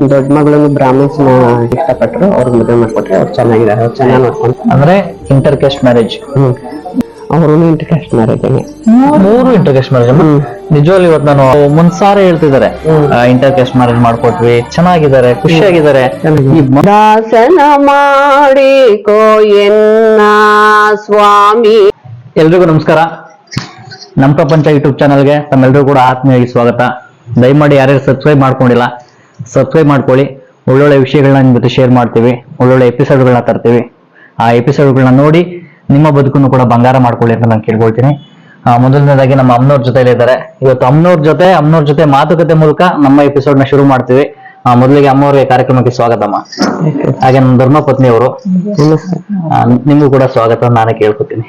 ದೊಡ್ಡ ಮಗಳನ್ನು ಬ್ರಾಹ್ಮಿನ್ಸ್ನ ಇಷ್ಟಪಟ್ಟರು ಅವ್ರಿಗೆ ಮದುವೆ ಮಾಡ್ಕೊಟ್ರೆ ಅವ್ರು ಚೆನ್ನಾಗಿದ್ದಾರೆ ಅವ್ರು ಚೆನ್ನಾಗಿ ನೋಡ್ಕೊಂತ ಅಂದ್ರೆ ಇಂಟರ್ ಕ್ಯಾಸ್ಟ್ ಮ್ಯಾರೇಜ್ ಹ್ಮ್ ಅವರು ಇಂಟರ್ಕಾಸ್ಟ್ ಮ್ಯಾರೇಜ್ ಮೂರು ಇಂಟರ್ ಕ್ಯಾಸ್ಟ್ ಮ್ಯಾರೇಜ್ ನಿಜವಾಗ್ಲೂ ಇವತ್ತು ನಾನು ಮುನ್ಸಾರೆ ಹೇಳ್ತಿದ್ದಾರೆ. ಇಂಟರ್ ಕ್ಯಾಸ್ಟ್ ಮ್ಯಾರೇಜ್ ಮಾಡ್ಕೊಟ್ವಿ ಚೆನ್ನಾಗಿದ್ದಾರೆ ಖುಷಿಯಾಗಿದ್ದಾರೆ. ದಾಸನ ಮಾಡಿಕೋ ಎನ್ನ ಸ್ವಾಮಿ. ಎಲ್ರಿಗೂ ನಮಸ್ಕಾರ. ನಮ್ಮ ಪ್ರಪಂಚ ಯೂಟ್ಯೂಬ್ ಚಾನಲ್ಗೆ ತಮ್ಮೆಲ್ಲರೂ ಕೂಡ ಆತ್ಮೀಯವಾಗಿ ಸ್ವಾಗತ. ದಯಮಾಡಿ ಯಾರ್ಯಾರು ಸಬ್ಸ್ಕ್ರೈಬ್ ಮಾಡ್ಕೊಂಡಿಲ್ಲ ಸಬ್ಸ್ಕ್ರೈಬ್ ಮಾಡ್ಕೊಳ್ಳಿ. ಒಳ್ಳೊಳ್ಳೆ ವಿಷಯಗಳನ್ನ ನಿಮ್ಮ ಜೊತೆ ಶೇರ್ ಮಾಡ್ತೀವಿ. ಒಳ್ಳೊಳ್ಳೆ ಎಪಿಸೋಡ್ಗಳನ್ನ ತರ್ತೀವಿ. ಆ ಎಪಿಸೋಡ್ಗಳನ್ನ ನೋಡಿ ನಿಮ್ಮ ಬದುಕನ್ನು ಕೂಡ ಬಂಗಾರ ಮಾಡ್ಕೊಳ್ಳಿ ಅಂತ ನಾನು ಕೇಳ್ಕೊಳ್ತೀನಿ. ಮೊದಲನೇದಾಗಿ ನಮ್ಮ ಅಮ್ಮನವ್ರ ಜೊತೆ ಇದ್ದಾರೆ. ಇವತ್ತು ಅಮ್ಮನವ್ರ ಜೊತೆ ಅಮ್ಮನವ್ರ ಜೊತೆ ಮಾತುಕತೆ ಮೂಲಕ ನಮ್ಮ ಎಪಿಸೋಡ್ನ ಶುರು ಮಾಡ್ತೀವಿ. ಮೊದಲಿಗೆ ಅಮ್ಮವ್ರಿಗೆ ಕಾರ್ಯಕ್ರಮಕ್ಕೆ ಸ್ವಾಗತಮ್ಮ. ಹಾಗೆ ನಮ್ಮ ಧರ್ಮಪತ್ನಿ ಅವರು ಆ, ನಿಮಗೂ ಕೂಡ ಸ್ವಾಗತ ನಾನು ಕೇಳ್ಕೊತೀನಿ.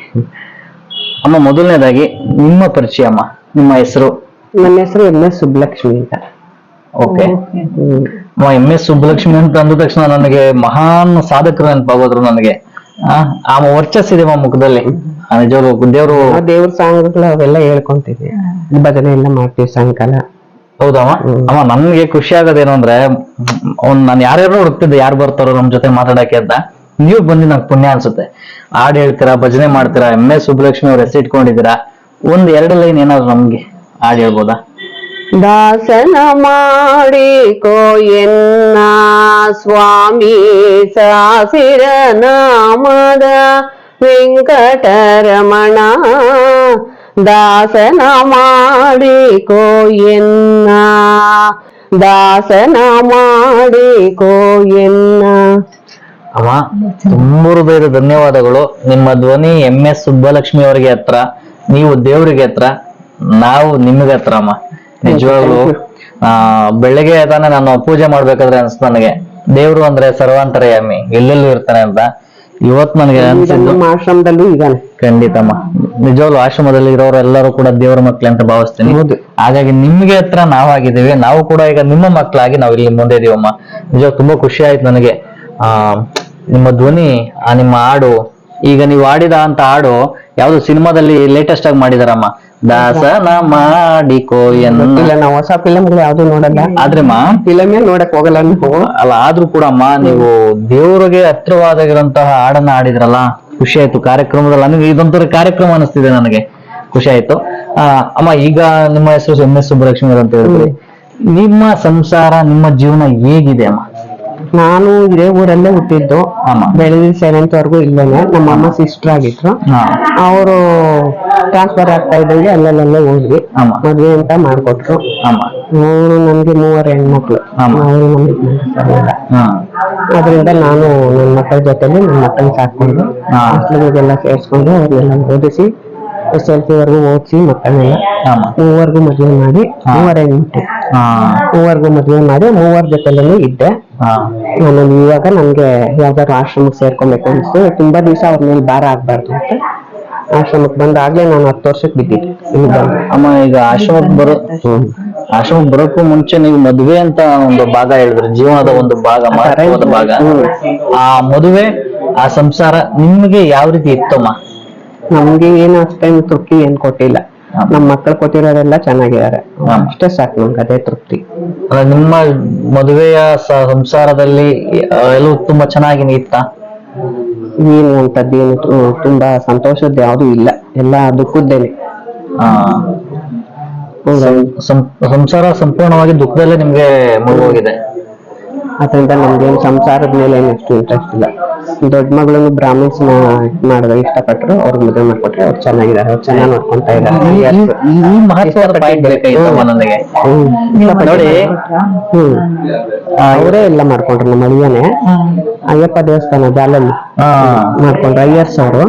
ಅಮ್ಮ ಮೊದಲನೇದಾಗಿ ನಿಮ್ಮ ಪರಿಚಯ ಅಮ್ಮ. ನಿಮ್ಮ ಹೆಸರು? ನನ್ನ ಹೆಸರು ಎಂ ಎಸ್ ಸುಬ್ಬಲಕ್ಷ್ಮಿ ಅಂತ. ಓಕೆ ಎಂ ಎಸ್ ಸುಬ್ಬಲಕ್ಷ್ಮಿ ಅಂತ ಅಂದ ತಕ್ಷಣ ನನಗೆ ಮಹಾನ್ ಸಾಧಕರು ನೆನಪಾಗೋದ್ರು ನನಗೆ. ಆ ವರ್ಚಸ್ ಇದೆ ಮುಖದಲ್ಲಿ. ಆ, ನಿಜವಾಗ್ಲೂ ದೇವರು ದೇವ್ರ ಸಾಂಗ್ಗಳು ಅವೆಲ್ಲ ಹೇಳ್ಕೊಂತಿದ್ವಿ ಭಜನೆ ಎಲ್ಲ ಮಾಡ್ತೀವಿ ಸಾಯಂಕಾಲ. ಹೌದಮ್ಮ ಅಮ್ಮ? ನನ್ಗೆ ಖುಷಿ ಆಗೋದೇನು ಅಂದ್ರೆ ಒಂದ್ ನಾನು ಯಾರ್ಯಾರು ಹುಡುಕ್ತಿದ್ದೆ ಯಾರು ಬರ್ತಾರೋ ನಮ್ ಜೊತೆ ಮಾತಾಡಕ್ಕೆ ಅಂತ ನೀವು ಬಂದು ನಂಗೆ ಪುಣ್ಯ ಅನ್ಸುತ್ತೆ. ಹಾಡ್ ಹೇಳ್ತೀರಾ ಭಜನೆ ಮಾಡ್ತೀರಾ ಎಂ ಎಸ್ ಸುಬ್ಬಲಕ್ಷ್ಮಿ ಅವ್ರ ಹೆಸರು ಇಟ್ಕೊಂಡಿದ್ದೀರಾ ಒಂದ್ ಎರಡು ಲೈನ್ ಏನಾದ್ರು ನಮ್ಗೆ ಹಾಡ್ ಹೇಳ್ಬೋದಾ? ದಾಸನ ಮಾಡಿಕೋ ಎನ್ನ ಸ್ವಾಮಿ ಸಾಸಿರ ನಾಮದ ವೆಂಕಟರಮಣ. ದಾಸನ ಮಾಡಿಕೋ ಎನ್ನ ದಾಸನ ಮಾಡಿಕೋ ಎನ್ನ. ಅಮ್ಮ ತುಂಬ ಹೃದಯದ ಧನ್ಯವಾದಗಳು. ನಿಮ್ಮ ಧ್ವನಿ ಎಂ ಎಸ್ ಸುಬ್ಬಲಕ್ಷ್ಮಿ ಅವರಿಗೆ ಹತ್ರ, ನೀವು ದೇವರಿಗೆ ಹತ್ರ, ನಾವು ನಿಮಗೆ ಹತ್ರ, ಅಮ್ಮ. ನಿಜವಾಗ್ಲು ಆ ಬೆಳಿಗ್ಗೆ ತಾನೇ ನಾನು ಪೂಜೆ ಮಾಡ್ಬೇಕಾದ್ರೆ ಅನ್ಸ್ತು ನನಗೆ. ದೇವ್ರು ಅಂದ್ರೆ ಸರ್ವಾಂತರಯಾಮಿ ಎಲ್ಲೆಲ್ಲೂ ಇರ್ತಾನೆ ಅಂತ. ಇವತ್ ನನಗೆ ಅನ್ಸಿದ್ದು ಆಶ್ರಮದಲ್ಲೂ ಇದಾನೆ ಖಂಡಿತಮ್ಮ. ನಿಜವಾಗ್ಲು ಆಶ್ರಮದಲ್ಲಿ ಇರೋರು ಎಲ್ಲರೂ ಕೂಡ ದೇವರ ಮಕ್ಳು ಅಂತ ಭಾವಿಸ್ತೀನಿ. ಹಾಗಾಗಿ ನಿಮ್ಗೆ ಹತ್ರ ನಾವಾಗಿದ್ದೀವಿ. ನಾವು ಕೂಡ ಈಗ ನಿಮ್ಮ ಮಕ್ಕಳಾಗಿ ನಾವು ಇಲ್ಲಿ ಮುಂದೆ ಇದೀವಮ್ಮ. ನಿಜವಾಗ ತುಂಬಾ ಖುಷಿ ಆಯ್ತು ನನಗೆ. ಆ ನಿಮ್ಮ ಧ್ವನಿ ಆ ನಿಮ್ಮ ಹಾಡು. ಈಗ ನೀವು ಆಡಿದ ಅಂತ ಹಾಡು ಯಾವ್ದು ಸಿನಿಮಾದಲ್ಲಿ ಲೇಟೆಸ್ಟ್ ಆಗಿ ಮಾಡಿದಾರಮ್ಮ. ದಾಸನ ಮಾಡಿಕೋ ಇಲ್ಲ ನಾವು ಹೊಸ ಫಿಲಮ್ ಯಾವ್ದು ನೋಡಲ್ಲ. ಆದ್ರೆ ಮಾ ಫಿಲಮೇ ನೋಡಕ್ ಹೋಗಲ್ಲ ನಾವು. ಅಲ್ಲ ಆದ್ರೂ ಕೂಡ ಅಮ್ಮ ನೀವು ದೇವರಿಗೆ ಹತ್ರವಾದಾಗಿರಂತಹ ಹಾಡನ್ನ ಆಡಿದ್ರಲ್ಲ ಖುಷಿ ಆಯ್ತು. ಕಾರ್ಯಕ್ರಮದಲ್ಲಿ ನನಗೆ ಇದೊಂಥರ ಕಾರ್ಯಕ್ರಮ ಅನಿಸ್ತಿದೆ ನನಗೆ. ಖುಷಿ ಆಯ್ತು. ಆ, ಅಮ್ಮ ಈಗ ನಿಮ್ಮ ಹೆಸರು ಎಂ ಎಸ್ ಸುಬ್ಬಲಕ್ಷ್ಮಿ ಅಂತ ಹೇಳಿದ್ರಿ. ನಿಮ್ಮ ಸಂಸಾರ ನಿಮ್ಮ ಜೀವನ ಹೇಗಿದೆ ಅಮ್ಮ? ನಾನು ಇದೇ ಊರಲ್ಲೇ ಹುಟ್ಟಿದ್ದು. ಬೆಳೆದಿ ಸೆವೆಂತ್ ವರ್ಗು ಇಲ್ಲೇನೆ. ನಮ್ಮ ಅಮ್ಮ ಸಿಸ್ಟರ್ ಆಗಿದ್ರು. ಅವರು ಟ್ರಾನ್ಸ್ಫರ್ ಆಗ್ತಾ ಇದ್ದಂಗೆ ಅಲ್ಲಲ್ಲೇ ಹೋದ್ವಿ. ಮದ್ವೆ ಅಂತ ಮಾಡ್ಕೊಟ್ರು. ಅವರು ನನ್ಗೆ ಮೂವರು ಹೆಣ್ಮಕ್ಳು. ಅವರು ನಮ್ಗೆ ಅದರಿಂದ ನಾನು ನನ್ನ ಮಕ್ಕಳ ಜೊತೆಲಿ ನನ್ನ ಮಕ್ಕಳನ್ನ ಸಾಕೊಂಡು ಮಕ್ಕಳಿಗೆಲ್ಲ ಸೇರಿಸ್ಕೊಂಡು ಅವ್ರನ್ನೆಲ್ಲ ಓದಿಸಿ ಎಸ್ ಎಲ್ ಸಿ ವರ್ಗು ಓದಿಸಿ ಮಕ್ಕಳನ್ನೆಲ್ಲ ಅಮ್ಮ ಮದುವೆ ಮಾಡಿ. ಮೂವರ ಹಾ. ಮೂವರ್ಗೂ ಮದ್ವೆ ಮಾಡಿ ಮೂವರ್ ಜೊತೆಲೇ ಇದ್ದೆ. ನಾನು ಇವಾಗ ನನ್ಗೆ ಯಾವ್ದಾದ್ರು ಆಶ್ರಮಕ್ಕೆ ಸೇರ್ಕೊಬೇಕು ಅನ್ಸ್ತು. ತುಂಬಾ ದಿವಸ ಅವ್ರ ಮೇಲೆ ಭಾರ ಆಗ್ಬಾರ್ದು ಅಂತ. ಆಶ್ರಮಕ್ಕೆ ಬಂದಾಗ್ಲೇ ನಾನು ಹತ್ತು ವರ್ಷಕ್ಕೆ ಬಿದ್ದಿದ್ದೆ. ಇಲ್ಲಿ ಬಂದು. ಅಮ್ಮ ಈಗ ಆಶ್ರಮಕ್ಕೆ ಬರೋ ಆಶ್ರಮಕ್ಕೆ ಬರೋಕ್ಕೂ ಮುಂಚೆ ನೀವು ಮದುವೆ ಅಂತ ಒಂದು ಭಾಗ ಹೇಳಿದ್ರೆ. ಜೀವನದ ಒಂದು ಭಾಗ ಮಹತ್ವದ ಭಾಗ. ಆ ಮದುವೆ ಆ ಸಂಸಾರ ನಿಮ್ಗೆ ಯಾವ ರೀತಿ ಇತ್ತಮ್ಮ? ನಮ್ಗೆ ಏನು ಅಷ್ಟೇನು ತೃಪ್ತಿ ಏನ್ ಕೊಟ್ಟಿಲ್ಲ. ನಮ್ ಮಕ್ಕಳು ಕೊಟ್ಟಿರೋರೆಲ್ಲ ಚೆನ್ನಾಗಿದ್ದಾರೆ. ಅಷ್ಟೇ ಸಾಕು ನಮ್ಗೆ ಅದೇ ತೃಪ್ತಿ. ಅಂದ್ರೆ ನಿಮ್ಮ ಮದುವೆಯ ಸಂಸಾರದಲ್ಲಿ ಎಲ್ಲೂ ಎಲ್ಲವೂ ತುಂಬಾ ಚೆನ್ನಾಗಿ ಇತ್ತ ಏನು ಅಂತದ್ದೇನು ತುಂಬಾ ಸಂತೋಷದ್ದು ಯಾವುದು ಇಲ್ಲ. ಎಲ್ಲ ದುಃಖದ್ದೇನೆ. ಸಂಸಾರ ಸಂಪೂರ್ಣವಾಗಿ ದುಃಖದಲ್ಲೇ ನಿಮ್ಗೆ ಮುಳುಗೋಗಿದೆ. ಅದರಿಂದ ನಮ್ಗೇನು ಸಂಸಾರದ ಮೇಲೆ ಏನು ಅಷ್ಟು ಇಂಟ್ರೆಸ್ಟ್ ಇಲ್ಲ. ದೊಡ್ಡ ಮಗಳನ್ನು ಬ್ರಾಹ್ಮಣ್ಸ್ ಮಾಡಿದ್ರೆ ಇಷ್ಟಪಟ್ಟರು ಅವ್ರಿಗೆ ಮದುವೆ ಮಾಡ್ಕೊಟ್ರೆ ಅವ್ರು ಚೆನ್ನಾಗಿದ್ದಾರೆ ಅವ್ರು ಚೆನ್ನಾಗಿ ನೋಡ್ಕೊಂತ ಇದ್ದಾರೆ ಅವರೇ ಎಲ್ಲ ಮಾಡ್ಕೊಂಡ್ರು ನಮ್ಮ ಅಳಿಯನೇ. ಅಯ್ಯಪ್ಪ ದೇವಸ್ಥಾನ ಜಾಲಲ್ಲಿ ಆ, ಮಾಡ್ಕೊಂಡ್ರು ಅಯ್ಯರ್ಸ್ ಅವರು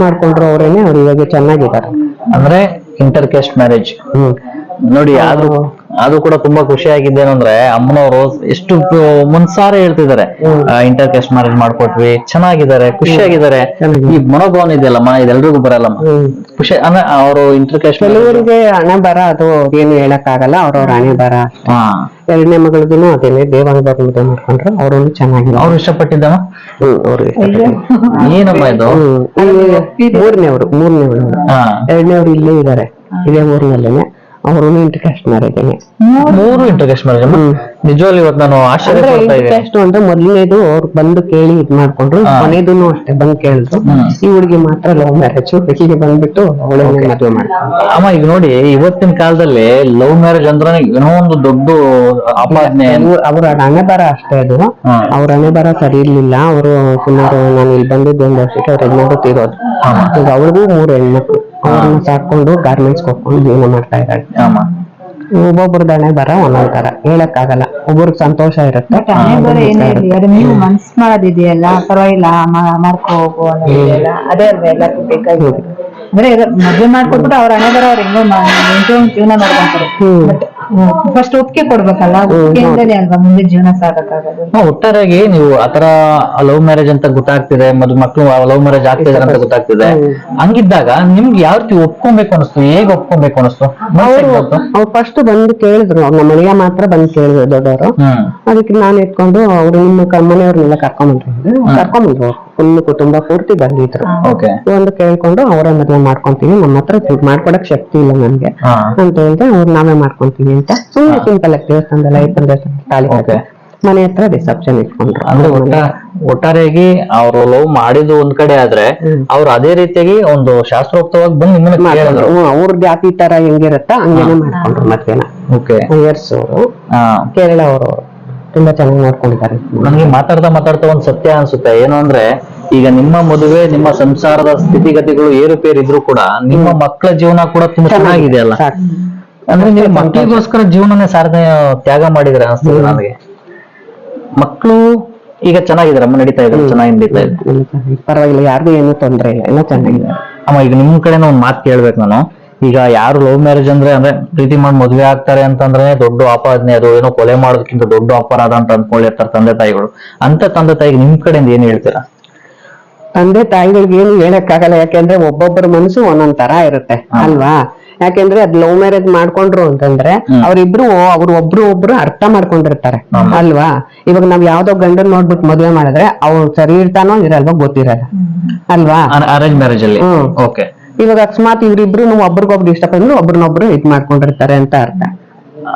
ಮಾಡ್ಕೊಂಡ್ರು ಅವರೇನೆ ಅವ್ರು ಇವಾಗ ಚೆನ್ನಾಗಿದ್ದಾರೆ. ಅಂದ್ರೆ ಇಂಟರ್ ಕ್ಯಾಸ್ಟ್ ಮ್ಯಾರೇಜ್ ಹ್ಮ್. ನೋಡಿ ಆದ್ರೂ ಅದು ಕೂಡ ತುಂಬಾ ಖುಷಿ ಆಗಿದ್ದೇನಂದ್ರೆ ಅಮ್ಮನವರು ಎಷ್ಟು ಮುನ್ಸಾರೆ ಹೇಳ್ತಿದ್ದಾರೆ. ಇಂಟರ್ ಕ್ಯಾಸ್ಟ್ ಮ್ಯಾರೇಜ್ ಮಾಡ್ಕೊಟ್ವಿ ಚೆನ್ನಾಗಿದ್ದಾರೆ ಖುಷಿಯಾಗಿದ್ದಾರೆ. ಈ ಮನೋಭಾವನೆ ಇದೆಯಲ್ಲಮ್ಮ ಇದೆಲ್ರಿಗೂ ಬರಲ್ಲಮ್ಮ ಬರಲ್ಲ ಖುಷಿ ಅಂದ್ರೆ ಅವರು ಇಂಟರ್ ಕ್ಯಾಸ್ಟ್ ಕೆಲವರಿಗೆ ಹಣ ಬರ ಅದು ಏನು ಹೇಳಕ್ ಆಗಲ್ಲ ಅವ್ರವ್ರ ಹಣೆ ಬರ. ಎರಡನೇ ಮಗಳಿಗೂ ಅದೇನೆ ದೇವಾಂಗ ಮದುವೆ ಮಾಡ್ಕೊಂಡ್ರು ಅವರು ಚೆನ್ನಾಗಿಲ್ಲ ಅವ್ರು ಅವ್ರು ಏನಮ್ಮ ಇದು? ಮೂರನೇ ಅವರು ಹಾ. ಅವರು ಇಲ್ಲೇ ಇದ್ದಾರೆ ಇದೇ ಊರಿನಲ್ಲೇನೆ. ಅವರು ಇಂಟರ್ಕಾಸ್ಟ್ ಮ್ಯಾರೇಜ್ ಮೂರು ಇಂಟರ್ಗೆಸ್ಟ್ ಮ್ಯಾರೇಜ್ ಹ್ಮ್. ನಿಜವಾಗ್ಲೂ ಇವತ್ತು ನಾನು ಆಶ್ಚರ್ಯ ಅಂದ್ರೆ ಪಡ್ತಾ ಇದ್ದೀನಿ. ಅಂತ ಮೊದಲನೇದು ಅವ್ರು ಬಂದು ಕೇಳಿ ಇದ್ ಮಾಡ್ಕೊಂಡ್ರು ಹಾ. ಕೊನೆದೂನು ಅಷ್ಟೇ ಬಂದ್ ಕೇಳಿದ್ರು. ಹ್ಮ್. ಈ ಹುಡುಗಿ ಮಾತ್ರ ಲವ್ ಮ್ಯಾರೇಜ್ ಹುಡುಗಿಗೆ ಬಂದ್ಬಿಟ್ಟು ಅವಳೇ ಮದುವೆ ಮಾಡಿ ಅಮ್ಮ ಈಗ ನೋಡಿ ಇವತ್ತಿನ ಕಾಲದಲ್ಲಿ ಲವ್ ಮ್ಯಾರೇಜ್ ಅಂದ್ರೆ ಏನೋ ಒಂದು ದೊಡ್ಡ ಅಪಾದನೆ ಅವ್ರ ಹಣೆ ಬರ ಅಷ್ಟೇ ಅದು. ಹಾ. ಅವ್ರ ಹಣೆ ಬರ ಸರಿ ಇರ್ಲಿಲ್ಲ. ಅವರು ಸುಮಾರು ನಾನು ಇಲ್ಲಿ ಬಂದಿದ್ದು ಒಂದು ವರ್ಷಕ್ಕೆ ಅವ್ರ ಯಜಮಾನ್ರು ತೀರೋದು. ಈಗ ಅವಳಿಗೂ ಮೂರು ಹೆಣ್ಮಕ್ಳು. ಅವ್ರನ್ನ ಸಾಕೊಂಡು ಗಾರ್ಮೆಂಟ್ಸ್ ಹೋಗ್ಕೊಂಡು ಜೀವನ ಮಾಡ್ತಾ ಇದ್ದಾಳೆ ಒಬ್ಬೊಬ್ರದ್ದು ಹಣೆ ಬರ ಒಂದೊಂದ್ ತರ. ಹೇಳಕ್ಕಾಗಲ್ಲ. ಒಬ್ಬರಿಗೆ ಸಂತೋಷ ಇರುತ್ತೆ. ಬಟ್ ಹಣೆ ಬರ ಏನೇ ಇರ್ಲಿ ಅದು ನೀವು ಮನ್ಸ್ ಮಾಡೋದಿದೆಯಲ್ಲ ಪರವಾಗಿಲ್ಲ ಮಾ- ಮಾಡ್ಕೊ ಹೋಗು ಅನ್ನೋದಿದೆಯಲ್ಲ ಅದೇ ಅಲ್ವೇ ಎಲ್ಲಕ್ಕೂ ಬೇಕಾಗಿರೋದು. ಅಂದ್ರೆ ಮದ್ವೆ ಮಾಡ್ಕೊಟ್ಬಿಟ್ಟು ಅವ್ರ ಹಣೆ ಬರೋ ಅವ್ರ ಹೆಂಗೋ ಜೀವನ ಮಾಡ್ಕೊಂತಾರೆ. ಬಟ್ ಫಸ್ಟ್ ಒಪ್ಪಿಗೆ ಕೊಡ್ಬೇಕಲ್ಲ ಒಪ್ಪಿಗೆಯಿಂದಲೇ ಅಲ್ವಾ? ಮುಂದೆ ಜೀವನ ಸಾಗಕ್ಕಾಗೋದು. ಹಾ, ಒಟ್ಟಾರೆಯಾಗಿ ನೀವು ಆತರ ಲವ್ ಮ್ಯಾರೇಜ್ ಅಂತ ಗೊತ್ತಾಗ್ತಿದೆ ಮದ್ ಮಕ್ಳು ಲವ್ ಮ್ಯಾರೇಜ್ ಆಗ್ತಿದ್ದಾರೆ ಅಂತ ಗೊತ್ತಾಗ್ತಿದೆ. ಹಂಗಿದ್ದಾಗ ನಿಮ್ಗೆ ಯಾವ ರೀತಿ ಒಪ್ಕೊಬೇಕು ಅನಿಸ್ತು? ಹೇಗ್ ಒಪ್ಕೊಬೇಕು ಅನಿಸ್ತು? ಅವರು ಅವ್ರು ಫಸ್ಟ್ ಬಂದು ಕೇಳಿದ್ರು ಅವ್ರ ನಮ್ಮ ಮನೆಯ ಮಾತ್ರ ಬಂದು ಕೇಳಿದ್ರು ದೊಡ್ಡವರು. ಹ್ಮ್. ಅದಕ್ಕೆ ನಾನು ಇಟ್ಕೊಂಡು ಅವ್ರು ನಿಮ್ಮ ಕ- ಮನೆಯವ್ರನ್ನೆಲ್ಲ ಕರ್ಕೊಂಡ್ಬಂದ್ರು ಕರ್ಕೊಂಡ್ಬಂದ್ರು ಕುಟುಂಬ ಕುಟುಂಬ ಪೂರ್ತಿ ಬಂದಿದ್ರು. ಓಕೆ ಒಂದು ಕೇಳ್ಕೊಂಡು ಅವರೇ ಮದ್ವೆ ಮಾಡ್ಕೊಂತೀನಿ ನಮ್ಮ ಹತ್ರ ದುಡ್ಡು ಮಾಡ್ಕೊಡಕ್ ಶಕ್ತಿ ಇಲ್ಲ ನನ್ಗೆ. ಅಂತ ಹೇಳಿದ್ರೆ ಅವ್ರು ನಾವೇ ಮಾಡ್ಕೊಂತೀನಿ ಅಂತ ಸುಮ್ಮನೆ ಸಿಂಪಲ್ ಆಗಿ ದೇವಸ್ಥಾನದಲ್ಲಿ ಐದು ತಾಳಿ ಕಟ್ಟಿ ಮನೆ ಹತ್ರ ರಿಸೆಪ್ಷನ್ ಇಟ್ಕೊಂಡ್ರು. ಅಂದ್ರೆ ಒಟ್ಟ ಒಟ್ಟಾರೆಯಾಗಿ ಅವರು ಲವ್ ಮಾಡಿದ್ದು ಒಂದ್ ಕಡೆ ಆದ್ರೆ. ಅವ್ರು ಅದೇ ರೀತಿಯಾಗಿ ಒಂದು ಶಾಸ್ತ್ರೋಕ್ತವಾಗಿ ಬಂದು ನಿಮ್ಮನ್ನ ಅವ್ರ ಜಾತಿ ತರ ಹೆಂಗಿರತ್ತ ಹಂಗೇನೆ ಮಾಡ್ಕೊಂಡ್ರು ಮದ್ವೆನ ಓಕೆ ಇಯರ್ಸ್ ಅವರು ಕೇರಳ ಅವರು ತುಂಬಾ ಚೆನ್ನಾಗಿ ನೋಡ್ಕೊಂಡಿದ್ದಾರೆ. ನನಗೆ ಮಾತಾಡ್ತಾ ಮಾತಾಡ್ತಾ ಒಂದ್ ಸತ್ಯ ಅನ್ಸುತ್ತೆ. ಏನು ಅಂದ್ರೆ ಈಗ ನಿಮ್ಮ ಮದುವೆ ನಿಮ್ಮ ಸಂಸಾರದ ಸ್ಥಿತಿಗತಿಗಳು ಏರುಪೇರು ಇದ್ರು ಕೂಡ ನಿಮ್ಮ ಮಕ್ಕಳ ಜೀವನ ಕೂಡ ತುಂಬಾ ಚೆನ್ನಾಗಿದೆ. ಅಲ್ಲ ಅಂದ್ರೆ ನೀವು ಮಕ್ಕಳಿಗೋಸ್ಕರ ಜೀವನನೇ ಸಾಧನೆ ತ್ಯಾಗ ಮಾಡಿದ್ರೆ ಅನ್ಸ್ತದೆ ನನಗೆ ಮಕ್ಕಳು ಈಗ ಚೆನ್ನಾಗಿದಾರಮ್ಮ ನಡೀತಾ ಇದ್ದಾರೆ ಚೆನ್ನಾಗಿ ನಡೀತಾ ಇದೆ. ಪರವಾಗಿಲ್ಲ ಯಾರಿಗೂ ಏನು ತೊಂದ್ರೆ ಇಲ್ಲ ಎಲ್ಲ ಚೆನ್ನಾಗಿದೆ ಅಮ್ಮ ಈಗ ನಿಮ್ ಕಡೆನ ಒಂದ್ ಮಾತು ಕೇಳ್ಬೇಕು ನಾನು. ಈಗ ಯಾರು ಲವ್ ಮ್ಯಾರೇಜ್ ಅಂದ್ರೆ ಅಂದ್ರೆ ಪ್ರೀತಿ ಮಾಡಿ ಮದುವೆ ಆಗ್ತಾರೆ ಅಂತಂದ್ರೆ ದೊಡ್ಡ ಅಪರಾಧನೆ. ಅದು ಏನೋ ಕೊಲೆ ಮಾಡೋದಕ್ಕಿಂತ ದೊಡ್ಡ ಅಪರಾಧ ಅಂತ ಅನ್ಕೊಂಡಿರ್ತಾರೆ ತಂದೆ ತಾಯಿಗಳು. ಅಂತ ತಂದೆ ತಾಯಿಗೆ ನಿಮ್ ಕಡೆಯಿಂದ ಏನ್ ಹೇಳ್ತೀರಾ? ತಂದೆ ತಾಯಿಗಳಿಗೆ ಏನು ಹೇಳಕ್ಕಾಗಲ್ಲ. ಯಾಕೆಂದ್ರೆ ಒಬ್ಬೊಬ್ಬರ ಮನಸ್ಸು ಒಂದೊಂದ್ ತರ ಇರುತ್ತೆ ಅಲ್ವಾ? ಯಾಕೆಂದ್ರೆ ಅದ್ ಲವ್ ಮ್ಯಾರೇಜ್ ಮಾಡ್ಕೊಂಡ್ರು ಅಂತಂದ್ರೆ. ಅವ್ರಿಬ್ರು ಅವ್ರು ಒಬ್ರು ಒಬ್ರು ಅರ್ಥ ಮಾಡ್ಕೊಂಡಿರ್ತಾರೆ ಅಲ್ವಾ? ಇವಾಗ ನಾವ್ ಯಾವ್ದೋ ಗಂಡನ್ ನೋಡ್ಬಿಟ್ಟು ಮದ್ವೆ ಮಾಡಿದ್ರೆ ಅವ್ರು ಸರಿ ಇರ್ತಾನೋ ಇರಲ್ವಾ ಗೊತ್ತಿರಲ್ಲ ಅಲ್ವಾ? ಅರೇಂಜ್ ಮ್ಯಾರೇಜ್ ಅಲ್ಲಿ. ಹ್ಮ್. ಓಕೆ ಇವಾಗ ಅಕಸ್ಮಾತ್ ಇವ್ರಿಬ್ರು ಒಬ್ರಿಗೊಬ್ರು ಇಷ್ಟಪಟ್ಟು ಒಬ್ರನ್ನೊಬ್ರು ಇದ್ ಮಾಡ್ಕೊಂಡಿರ್ತಾರೆ ಅಂತ ಅರ್ಥ.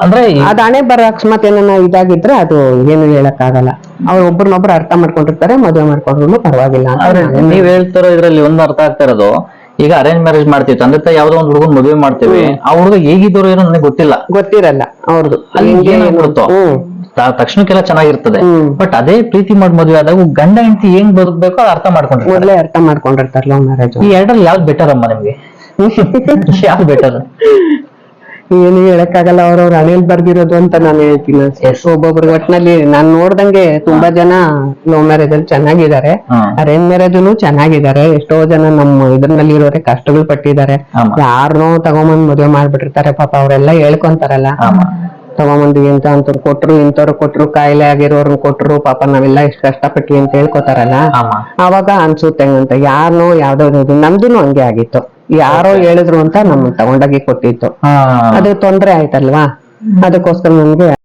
ಅಂದ್ರೆ ಅದ್ ಹಣೆ ಬರ ಅಕಸ್ಮಾತ್ ಏನನ್ನ ಇದಾಗಿದ್ರೆ ಅದು ಏನು ಹೇಳಕ್ಕಾಗಲ್ಲ. ಅವ್ರ ಒಬ್ರನ್ನೊಬ್ರು ಅರ್ಥ ಮಾಡ್ಕೊಂಡಿರ್ತಾರೆ ಮದುವೆ ಮಾಡ್ಕೊಂಡ್ರು ಪರವಾಗಿಲ್ಲ ಅಂತ ನೀವ್ ಹೇಳ್ತಿರೋ ಇದ್ರಲ್ಲಿ ಒಂದ್ ಅರ್ಥ ಆಗ್ತಾ ಇರೋದು ಈಗ ಅರೇಂಜ್ ಮ್ಯಾರೇಜ್ ಮಾಡ್ತೀವಿ ತಂದೆ ತಾಯಿ ಯಾವ್ದೋ ಒಂದ್ ಹುಡುಗನ್ ಮದುವೆ ಮಾಡ್ತೀವಿ ಆ ಹುಡುಗ ಹೇಗಿದ್ದವರು ಏನೋ ನನಗೆ ಗೊತ್ತಿಲ್ಲ. ಗೊತ್ತಿರಲ್ಲ ಅವ್ರದ್ದು ಹ್ಮ್. ತಕ್ಷಣಕ್ಕೆಲ್ಲ ಚೆನ್ನಾಗಿರ್ತದೆ. ಬಟ್ ಅದೇ ಪ್ರೀತಿ ಮಾಡಿ ಮದುವೆ ಆದಾಗ ಗಂಡ ಹೆಂಡತಿ ಏನ್ ಬದುಕ್ಬೇಕೋ ಅದು ಅರ್ಥ ಮಾಡ್ಕೊಂಡಿರ್ತಾರೆ. ಮೊದ್ಲೇ ಅರ್ಥ ಮಾಡ್ಕೊಂಡಿರ್ತಾರೆ ಲವ್ ಮ್ಯಾರೇಜ್ ಈ ಎರಡರಲ್ಲಿ ಯಾವ್ದು ಬೆಟರ್ ಅಮ್ಮ ನಿಮ್ಗೆ? ಯಾವ್ದು ಬೆಟರ್ ಏನು ಹೇಳಕ್ಕಾಗಲ್ಲ ಅವ್ರವ್ರ ಅನಿಲ್ ಬರ್ದಿರೋದು ಅಂತ ನಾನು ಹೇಳ್ತೀನಿ. ಒಬ್ಬೊಬ್ರು ಒಟ್ನಲ್ಲಿ ನಾನ್ ನೋಡ್ದಂಗೆ ತುಂಬಾ ಜನ ಲವ್ ಮ್ಯಾರೇಜ್ ಅಲ್ಲಿ ಚೆನ್ನಾಗಿದ್ದಾರೆ. ಅರೇಂಜ್ ಮ್ಯಾರೇಜ್ ಚೆನ್ನಾಗಿದ್ದಾರೆ. ಎಷ್ಟೋ ಜನ ನಮ್ಮ ಇದ್ರಲ್ಲಿ ಇರೋರೆ ಕಷ್ಟಗಳು ಪಟ್ಟಿದ್ದಾರೆ. ಯಾರನ್ನೋ ತಗೊಂಬಂದ್ ಮದುವೆ ಮಾಡ್ಬಿಟ್ಟಿರ್ತಾರೆ ಪಾಪ ಅವರೆಲ್ಲ ಹೇಳ್ಕೊಂತಾರಲ್ಲ. ಆಮ. ತಗೊಂಬಂದು ಇಂತ ಅಂತವ್ರು ಕೊಟ್ರು ಇಂಥವ್ರು ಕೊಟ್ರು ಕಾಯಿಲೆ ಆಗಿರೋರ್ನ ಕೊಟ್ರು ಪಾಪ ನಾವೆಲ್ಲ ಇಷ್ಟು ಕಷ್ಟಪಟ್ಟಿ ಅಂತ ಹೇಳ್ಕೊತಾರಲ್ಲ ಆಮ. ಅವಾಗ ಅನ್ಸುತ್ತೆ ಅಂತ ಯಾರನೋ ಯಾವ್ದೋ ಇದು ನಮ್ದುನು ಹಂಗೆ ಆಗಿತ್ತು. ಯಾರೋ ಹೇಳಿದ್ರು ಅಂತ ನಮ್ ತಗೊಂಡಾಗಿ ಕೊಟ್ಟಿತ್ತು. ಹಾ. ಅದು ತೊಂದ್ರೆ ಆಯ್ತಲ್ವಾ? ಅದಕ್ಕೋಸ್ಕರ ನನ್ಗೆ